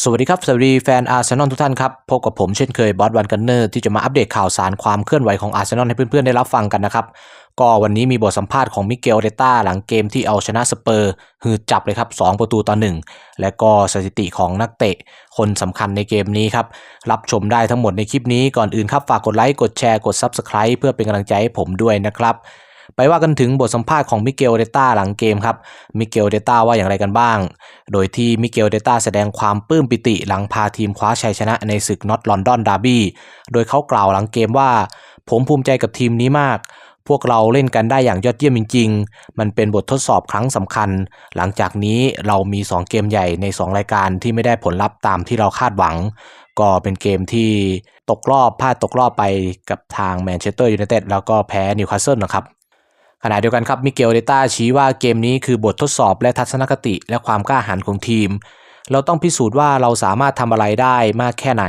สวัสดีครับ สวัสดีแฟนอาร์เซนอลทุกท่านครับ พบกับผมเช่นเคยบอสวันกันเนอร์ที่จะมาอัปเดตข่าวสารความเคลื่อนไหวของอาร์เซนอลให้เพื่อนๆ ได้รับฟังกันนะครับ ก็วันนี้มีบทสัมภาษณ์ของมิเกลเดต้าหลังเกมที่เอาชนะสเปอร์หือจับเลยครับ 2 ประตูต่อ 1 และก็สถิติของนักเตะ คนสำคัญในเกมนี้ครับ รับชมได้ทั้งหมดในคลิปนี้ก่อนอื่นครับฝากกดไลค์กดแชร์กด Subscribe เพื่อเป็นกำลังใจให้ผมด้วยนะครับ ไปว่ากันถึงบทสัมภาษณ์ของมิเกลเดต้าหลังเกมครับ มิเกลเดต้าว่าอย่างไรกันบ้าง โดยที่มิเกลเดต้าแสดงความปลื้มปิติหลังพาทีมคว้าชัยชนะในศึกน็อตลอนดอนดาร์บี้ โดยเขากล่าวหลังเกมว่า ผมภูมิใจกับทีมนี้มาก พวกเราเล่นกันได้อย่างยอดเยี่ยมจริง ๆ มันเป็นบททดสอบครั้งสำคัญ หลังจากนี้เรามี 2 เกมใหญ่ใน 2 รายการที่ไม่ได้ผลลัพธ์ตามที่เราคาดหวังก็เป็นเกมที่ตกรอบพลาดตกรอบไปกับทางแมนเชสเตอร์ยูไนเต็ดแล้วก็แพ้นิวคาสเซิลนะครับ ขณะเดียวกันครับมิเกลเดต้าชี้ว่าเกมนี้คือบททดสอบและทัศนคติและความกล้าหาญของทีม เราต้องพิสูจน์ว่าเราสามารถทำอะไรได้มากแค่ไหน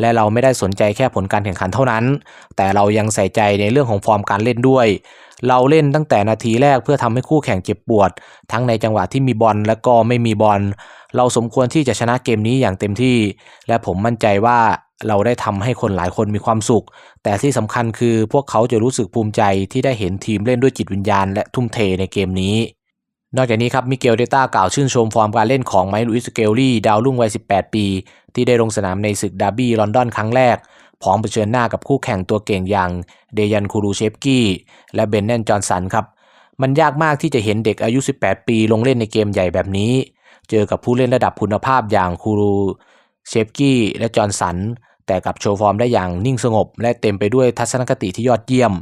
และเราไม่ได้สนใจแค่ผลการแข่งขันเท่านั้น แต่เรายังใส่ใจในเรื่องของฟอร์มการเล่นด้วย เราเล่นตั้งแต่นาทีแรกเพื่อทำให้คู่แข่งเจ็บปวด ทั้งในจังหวะที่มีบอลและก็ไม่มีบอลเราสมควรที่จะชนะเกมนี้อย่างเต็มที่ และผมมั่นใจว่า เราได้ทำให้คนหลายคนมีความสุข แต่ที่สำคัญคือพวกเขาจะรู้สึกภูมิใจที่ได้เห็นทีมเล่นด้วยจิตวิญญาณและทุ่มเทในเกมนี้ นอกจากนี้ครับมิเกลเดต้ากล่าวชื่นชมฟอร์มการเล่นของไมค์ลุอิสเกลลี่ดาวรุ่งวัย 18 ปี ที่ได้ลงสนามในศึกดาร์บี้ลอนดอนครั้งแรกพร้อมเผชิญหน้ากับคู่แข่งตัวเก่งอย่างเดยันคูรูเชฟกี้และเบนแนนจอห์นสันครับ มันยากมากที่จะเห็นเด็กอายุ 18 ปีลงเล่นในเกมใหญ่แบบนี้ เจอกับผู้เล่นระดับคุณภาพอย่างคูรู เชฟกี้และจอห์นสัน แต่กับโชว์ฟอร์มได้อย่างนิ่งสงบ และเต็มไปด้วยทัศนคติที่ยอดเยี่ยม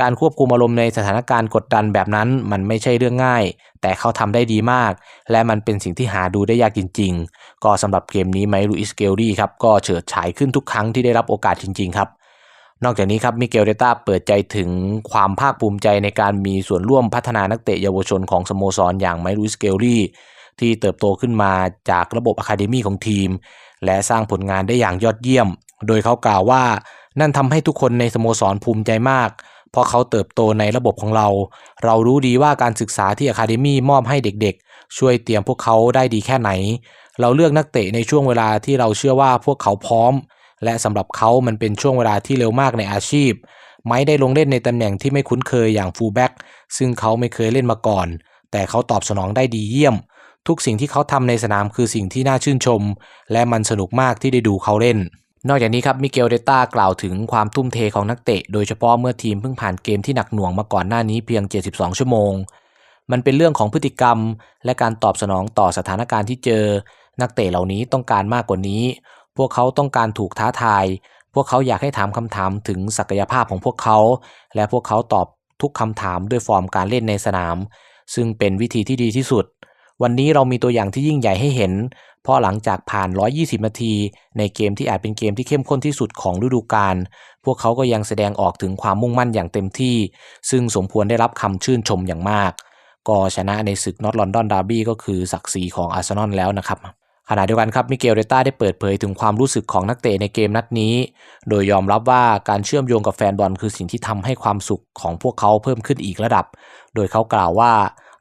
การควบคุมอารมณ์ในสถานการณ์กดดันแบบนั้นมันไม่ใช่เรื่องง่าย แต่เขาทำได้ดีมาก และมันเป็นสิ่งที่หาดูได้ยากจริง ๆ ก็สำหรับเกมนี้ไมลูอิสเกลลี่ครับก็เฉิดฉายขึ้นทุกครั้งที่ได้รับโอกาสจริง ๆ ครับนอกจากนี้ครับมิเกลเดต้าเปิดใจถึงความภาคภูมิใจในการมีส่วนร่วมพัฒนานักเตะเยาวชนของสโมสรอย่างไมลูอิสเกลลี่ ที่เติบโตขึ้นมาจากระบบอะคาเดมี่ของทีม และสร้างผลงานได้อย่างยอดเยี่ยม โดยเขากล่าวว่า นั่นทำให้ทุกคนในสโมสรภูมิใจมาก เพราะเขาเติบโตในระบบของเรา เรารู้ดีว่าการศึกษาที่อะคาเดมี่มอบให้เด็กๆ ช่วยเตรียมพวกเขาได้ดีแค่ไหน เราเลือกนักเตะในช่วงเวลาที่เราเชื่อว่าพวกเขาพร้อม และสำหรับเขามันเป็นช่วงเวลาที่เร็วมากในอาชีพไม่ได้ลงเล่นในตำแหน่งที่ไม่คุ้นเคยอย่างฟูลแบ็กซึ่งเขาไม่เคยเล่นมาก่อน แต่เขาตอบสนองได้ดีเยี่ยม ทุกสิ่งที่เขาทำในสนามคือสิ่งที่น่าชื่นชม และมันสนุกมากที่ได้ดูเขาเล่น นอกจากนี้ครับมิเกลเดต้ากล่าวถึงความทุ่มเทของนักเตะ โดยเฉพาะเมื่อทีมเพิ่งผ่านเกมที่หนักหน่วงมาก่อนหน้านี้เพียง 72 ชั่วโมง มันเป็นเรื่องของพฤติกรรม และการตอบสนองต่อสถานการณ์ที่เจอ นักเตะเหล่านี้ต้องการมากกว่านี้ พวกเขาต้องการถูกท้าทาย พวกเขาอยากให้ถามคำถามถึงศักยภาพของพวกเขา และพวกเขาตอบทุกคำถามด้วยฟอร์มการเล่นในสนาม ซึ่งเป็นวิธีที่ดีที่สุด วันนี้เรามีตัวอย่างที่ยิ่งใหญ่ให้เห็น เพราะหลังจากผ่าน 120 นาที ในเกมที่อาจเป็นเกมที่เข้มข้นที่สุดของฤดูกาล พวกเขาก็ยังแสดงออกถึงความมุ่งมั่นอย่างเต็มที่ ซึ่งสมควรได้รับคำชื่นชมอย่างมาก ก็ชนะในศึกนอตลอนดอนดาร์บี้ก็คือศักดิ์ศรีของอาร์เซนอลแล้วนะครับขณะเดียวกันครับมิเกลเดต้าได้เปิดเผยถึงความรู้สึกของนักเตะในเกมนัดนี้ โดยยอมรับว่าการเชื่อมโยงกับแฟนบอลคือสิ่งที่ทำให้ความสุขของพวกเขาเพิ่มขึ้นอีกระดับ โดยเขากล่าวว่า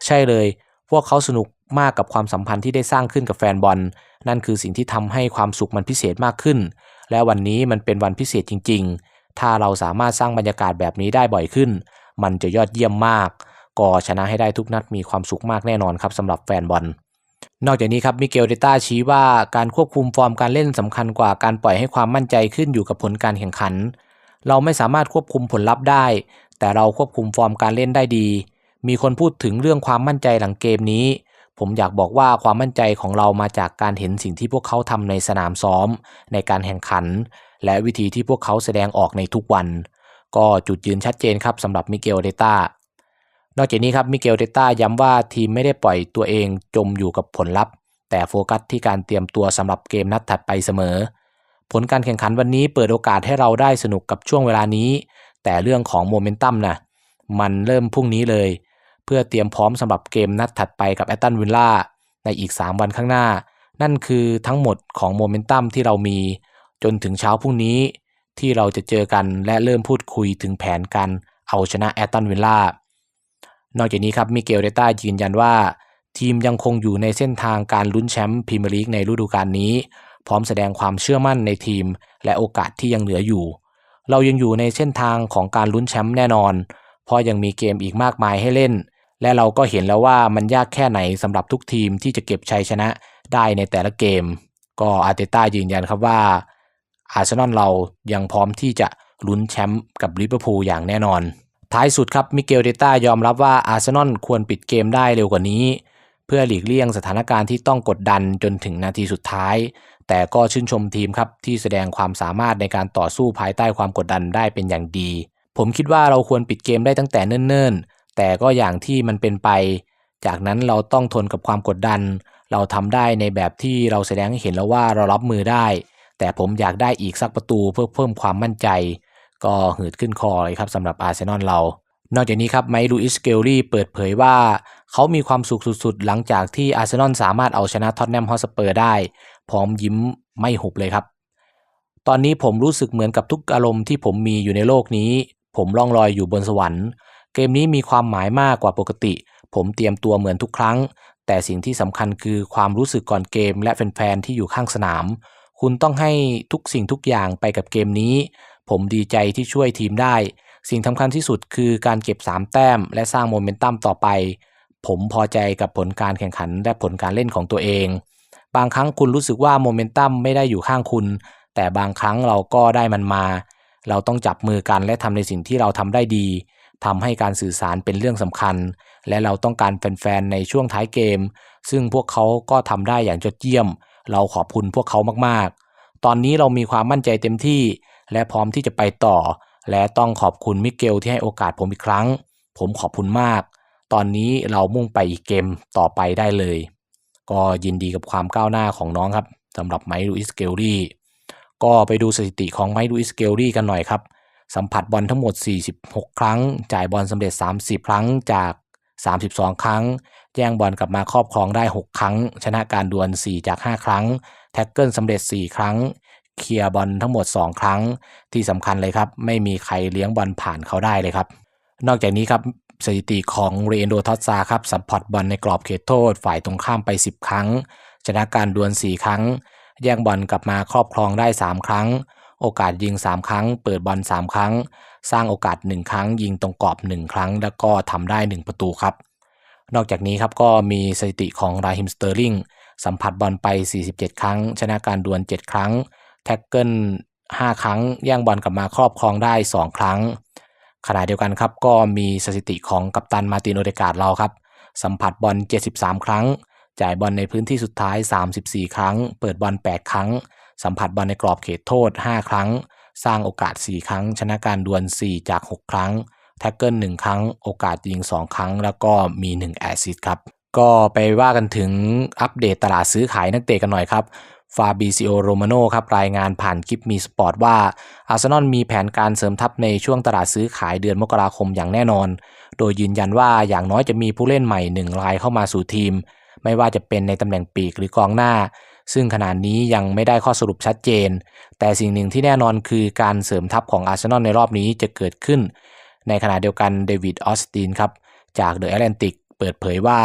ใช่เลย พวกเขาสนุก มากกับความสัมพันธ์ที่ได้สร้างขึ้นกับแฟนบอล นั่นคือสิ่งที่ทำให้ความสุขมันพิเศษมากขึ้น และวันนี้มันเป็นวันพิเศษจริง ๆ ถ้าเราสามารถสร้างบรรยากาศแบบนี้ได้บ่อยขึ้น มันจะยอดเยี่ยมมาก ก็ชนะให้ได้ทุกนัดมีความสุขมากแน่นอนครับสำหรับแฟนบอลนอกจากนี้ครับมิเกลเดต้าชี้ว่าการควบคุมฟอร์มการเล่นสำคัญกว่าการปล่อยให้ความมั่นใจขึ้นอยู่กับผลการแข่งขัน เราไม่สามารถควบคุมผลลัพธ์ได้ แต่เราควบคุมฟอร์มการเล่นได้ดี มีคนพูดถึงเรื่องความมั่นใจหลังเกมนี้ ผมอยากบอกว่าความมั่นใจของเรามาจากการเห็นสิ่งที่พวกเขาทำในสนามซ้อม ในการแข่งขัน และวิธีที่พวกเขาแสดงออกในทุกวัน ก็จุดยืนชัดเจนครับสำหรับมิเกลเดต้านอกจากนี้ครับมิเกลเดต้าย้ำว่าทีมไม่ได้ปล่อยตัวเองจมอยู่กับผลลัพธ์ แต่โฟกัสที่การเตรียมตัวสำหรับเกมนัดถัดไปเสมอ ผลการแข่งขันวันนี้เปิดโอกาสให้เราได้สนุกกับช่วงเวลานี้ แต่เรื่องของโมเมนตัมนะมันเริ่มพรุ่งนี้เลย เพื่อเตรียมพร้อมสำหรับเกมนัดถัดไปกับแอตตันวิลล่าในอีก 3 วันข้างหน้า นั่นคือทั้งหมดของโมเมนตัมที่เรามี จนถึงเช้าพรุ่งนี้ ที่เราจะเจอกันและเริ่มพูดคุยถึงแผนการเอาชนะแอตตันวิลล่านอกจากนี้ครับมิเกลเดต้ายืนยันว่า ทีมยังคงอยู่ในเส้นทางการลุ้นแชมป์พรีเมียร์ลีกในฤดูกาลนี้ พร้อมแสดงความเชื่อมั่นในทีม และโอกาสที่ยังเหลืออยู่ เรายังอยู่ในเส้นทางของการลุ้นแชมป์แน่นอน เพราะยังมีเกมอีกมากมายให้เล่น และเราก็เห็นแล้วว่ามันยากแค่ไหนสำหรับทุกทีมที่จะเก็บชัยชนะได้ในแต่ละเกม ก็อาร์เตต้ายืนยันครับว่าอาร์เซนอลเรายังพร้อมที่จะลุ้นแชมป์กับลิเวอร์พูลอย่างแน่นอน ท้ายสุดครับมิเกลเดต้ายอมรับว่าอาร์เซนอลควรปิดเกมได้เร็วกว่านี้ เพื่อหลีกเลี่ยงสถานการณ์ที่ต้องกดดันจนถึงนาทีสุดท้าย แต่ก็ชื่นชมทีมครับที่แสดงความสามารถในการต่อสู้ภายใต้ความกดดันได้เป็นอย่างดี ผมคิดว่าเราควรปิดเกมได้ตั้งแต่เนิ่นๆ แต่ก็อย่างที่มันเป็นไป จากนั้นเราต้องทนกับความกดดัน เราทำได้ในแบบที่เราแสดงให้เห็นแล้วว่าเรารับมือได้ แต่ผมอยากได้อีกสักประตูเพื่อเพิ่มความมั่นใจ ก็หืดขึ้นคอเลยครับสำหรับอาร์เซนอลเรา นอกจากนี้ครับไมค์ลูอิสเกลลี่เปิดเผยว่า เขามีความสุขสุดๆ หลังจากที่อาร์เซนอลสามารถเอาชนะท็อตแนมฮอสเปอร์ได้ พร้อมยิ้มไม่หุบเลยครับตอนนี้ผมรู้สึกเหมือนกับทุกอารมณ์ที่ผมมีอยู่ในโลกนี้ ผมล่องลอยอยู่บนสวรรค์ เกมนี้มีความหมายมากกว่าปกติ ผมเตรียมตัวเหมือนทุกครั้ง แต่สิ่งที่สำคัญคือความรู้สึกก่อนเกมและแฟนๆที่อยู่ข้างสนาม คุณต้องให้ทุกสิ่งทุกอย่างไปกับเกมนี้ ผมดีใจที่ช่วยทีมได้ สิ่งสำคัญที่สุดคือการเก็บ 3 แต้ม และสร้างโมเมนตัมต่อไป ผมพอใจกับผลการแข่งขันและผลการเล่นของตัวเอง บางครั้งคุณรู้สึกว่าโมเมนตัมไม่ได้อยู่ข้างคุณ แต่บางครั้งเราก็ได้มันมา เราต้องจับมือกันและทำในสิ่งที่เราทำได้ดี ทำให้การสื่อสารเป็นเรื่องสำคัญ และเราต้องการแฟนๆในช่วงท้ายเกม ซึ่งพวกเขาก็ทำได้อย่างยอดเยี่ยม เราขอบคุณพวกเขามากๆ ตอนนี้เรามีความมั่นใจเต็มที่ และพร้อมที่จะไปต่อ และต้องขอบคุณมิเกลที่ให้โอกาสผมอีกครั้ง ผมขอบคุณมาก ตอนนี้เรามุ่งไปอีกเกมต่อไปได้เลย ก็ยินดีกับความก้าวหน้าของน้องครับสำหรับไมค์ลูอิสเกลลี่ก็ไปดูสถิติของไมค์ลูอิสเกลลี่กันหน่อยครับ สัมผัสบอลทั้งหมด 46 ครั้ง จ่ายบอลสำเร็จ 30 ครั้งจาก 32 ครั้ง แย่งบอลกลับมาครอบครองได้ 6 ครั้ง ชนะการดวล 4 จาก 5 ครั้ง แท็กเกิลสำเร็จ 4 ครั้ง เคลียร์บอลทั้งหมด 2 ครั้ง ที่สำคัญเลยครับ ไม่มีใครเลี้ยงบอลผ่านเขาได้เลยครับ นอกจากนี้ครับสถิติของเรนโดทอสซาครับสัมผัสบอลในกรอบเขตโทษ ฝ่ายตรงข้ามไป 10 ครั้ง ชนะการดวล 4 ครั้ง แย่งบอลกลับมาครอบครองได้ 3 ครั้ง โอกาสยิง 3 ครั้ง เปิดบอล3 ครั้ง สร้างโอกาส 1 ครั้ง ยิงตรงกรอบ 1 ครั้ง แล้วก็ทำได้ 1 ประตูครับ นอกจากนี้ครับก็มีสถิติของราฮิมสเตอร์ลิงสัมผัสบอลไป 47 ครั้ง ชนะการดวล 7 ครั้ง แท็กเกิล 5 ครั้ง แย่งบอลกลับมาครอบครองได้ 2 ครั้ง ขณะเดียวกันครับก็มีสถิติของกัปตันมาตินโอเดกาดเราครับ สัมผัสบอล 73 ครั้ง จ่ายบอลในพื้นที่สุดท้าย 34 ครั้ง เปิดบอล 8 ครั้ง สัมผัสบอลในกรอบเขตโทษ 5 ครั้ง สร้างโอกาส 4 ครั้ง ชนะการดวล 4 จาก 6 ครั้ง แท็กเกิล 1 ครั้ง โอกาสยิง 2 ครั้ง แล้วก็มี 1 แอสซิสครับ ก็ไปว่ากันถึงอัปเดตตลาดซื้อขายนักเตะกันหน่อยครับฟาบิซิโอโรมาโนครับรายงานผ่านกิฟมีสปอร์ตว่าอาร์เซนอลมีแผนการเสริมทัพในช่วงตลาดซื้อขายเดือนมกราคมอย่างแน่นอน โดยยืนยันว่าอย่างน้อยจะมีผู้เล่นใหม่หนึ่งรายเข้ามาสู่ทีม ไม่ว่าจะเป็นในตำแหน่งปีกหรือกองหน้า ซึ่งขณะนี้ยังไม่ได้ข้อสรุปชัดเจน แต่สิ่งหนึ่งที่แน่นอนคือการเสริมทัพของอาร์เซนอลในรอบนี้จะเกิดขึ้น ในขณะเดียวกันเดวิดออสตินครับจากเดอะแอตแลนติกเปิดเผยว่า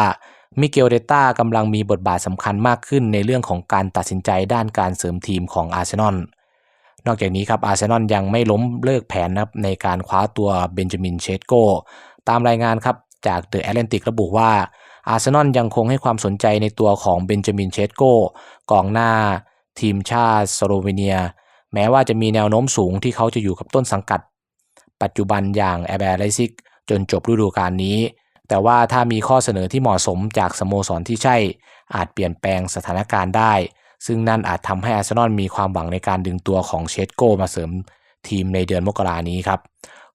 มิเกลเดต้ากำลังมีบทบาทสำคัญมากขึ้นในเรื่องของการตัดสินใจด้านการเสริมทีมของอาร์เซนอลนอกจากนี้ครับอาร์เซนอลยังไม่ล้มเลิกแผนนะครับในการคว้าตัวเบนจามินเชสโกตามรายงานครับจากเดอะแอตแลนติกระบุว่า อาร์เซนอลยังคงให้ความสนใจในตัวของเบนจามินเชสโกกองหน้าทีมชาติสโลเวเนีย แม้ว่าจะมีแนวโน้มสูงที่เขาจะอยู่กับต้นสังกัด ปัจจุบันอย่างแอร์แบร์ไลซิกจนจบฤดูกาลนี้ แต่ว่าถ้ามีข้อเสนอที่เหมาะสมจากสโมสรที่ใช่ อาจเปลี่ยนแปลงสถานการณ์ได้ ซึ่งนั่นอาจทำให้อาร์เซนอลมีความหวังในการดึงตัวของเชสโกมาเสริมทีมในเดือนมกรานี้ครับ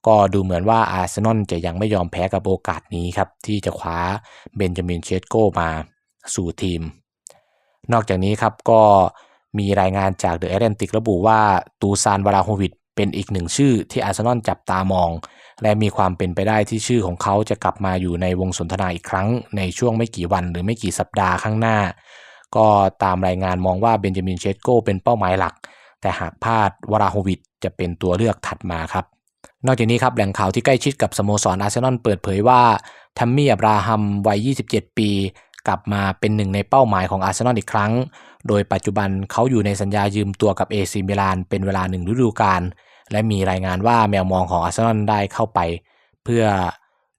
ก็ดูเหมือนว่าอาร์เซนอลจะยังไม่ยอมแพ้กับโอกาสนี้ครับ ที่จะคว้าเบนจามินเชสโกมาสู่ทีม นอกจากนี้ครับก็มีรายงานจากเดอะแอตแลนติกระบุว่าตูซานวาราโฮวิดเป็นอีกหนึ่งชื่อที่อาร์เซนอลจับตามอง และมีความเป็นไปได้ที่ชื่อของเขาจะกลับมาอยู่ในวงสนทนาอีกครั้ง ในช่วงไม่กี่วันหรือไม่กี่สัปดาห์ข้างหน้า ก็ตามรายงานมองว่าเบนจามินเชสโกเป็นเป้าหมายหลัก แต่หากพลาดวาราโฮวิดจะเป็นตัวเลือกถัดมาครับ นอกจากนี้ครับแหล่งข่าวที่ใกล้ชิดกับสโมสรอาร์เซนอลเปิดเผยว่าทัมมี่อับราฮัมวัย 27 ปี กลับมาเป็นหนึ่งในเป้าหมายของอาร์เซนอลอีกครั้ง โดยปัจจุบันเขาอยู่ในสัญญายืมตัวกับเอซิมิลานเป็นเวลาหนึ่งฤดูกาลและมีรายงานว่าแมวมองของอาร์เซนอลได้เข้าไป เพื่อ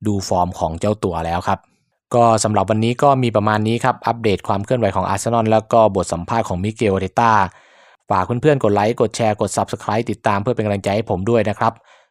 ดูฟอร์มของเจ้าตัวแล้วครับ ก็สำหรับวันนี้ก็มีประมาณนี้ครับ อัปเดตความเคลื่อนไหวของอาร์เซนอลแล้วก็บทสัมภาษณ์ของมิเกลเดต้าฝากเพื่อนๆกดไลค์กดแชร์กด Subscribe ติดตามเพื่อเป็นกำลังใจให้ผมด้วยนะครับ